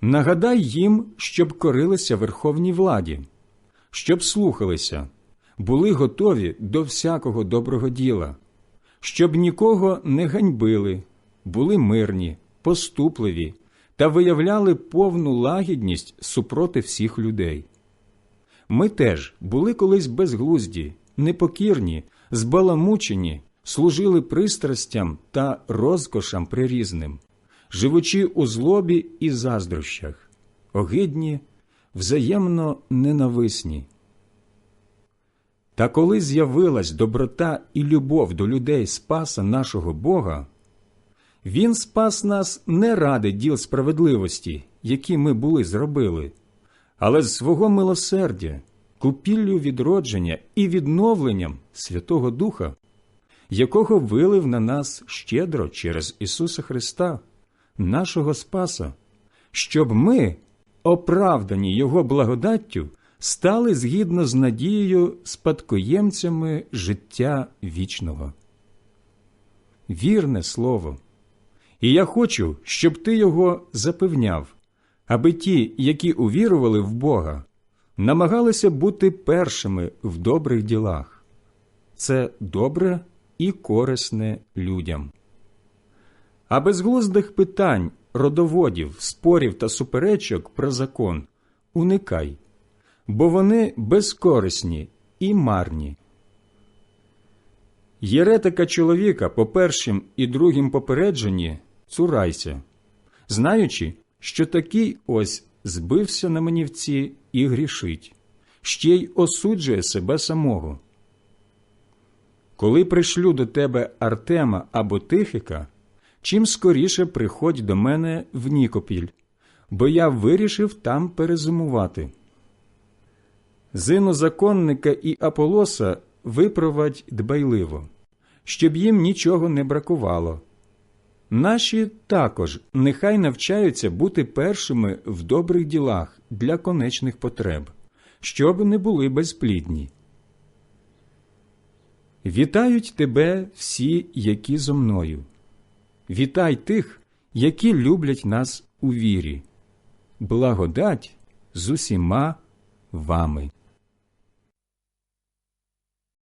Нагадай їм, щоб корилися верховній владі, щоб слухалися, були готові до всякого доброго діла, щоб нікого не ганьбили, були мирні, поступливі та виявляли повну лагідність супроти всіх людей. Ми теж були колись безглузді, непокірні, збаламучені, служили пристрастям та розкошам прирізним, живучи у злобі і заздрощах, огидні, взаємно ненависні. Та коли з'явилась доброта і любов до людей Спаса нашого Бога, Він спас нас не ради діл справедливості, які ми були зробили, але з свого милосердя, купіллю відродження і відновленням Святого Духа, якого вилив на нас щедро через Ісуса Христа, нашого Спаса, щоб ми, оправдані Його благодаттю, стали згідно з надією спадкоємцями життя вічного. Вірне слово. І я хочу, щоб ти його запевняв, аби ті, які увірували в Бога, намагалися бути першими в добрих ділах. Це добре і корисне людям. А безглуздих питань, родоводів, спорів та суперечок про закон уникай, бо вони безкорисні і марні. Єретика чоловіка по першим і другим попередженні цурайся, знаючи, що такий ось збився на манівці і грішить, ще й осуджує себе самого. Коли пришлю до тебе Артема або Тихика, чим скоріше приходь до мене в Нікопіль, бо я вирішив там перезимувати. Зину законника і Аполоса випровадь дбайливо, щоб їм нічого не бракувало. Наші також нехай навчаються бути першими в добрих ділах для конечних потреб, щоб не були безплідні. Вітають тебе всі, які зо мною. Вітай тих, які люблять нас у вірі. Благодать з усіма вами.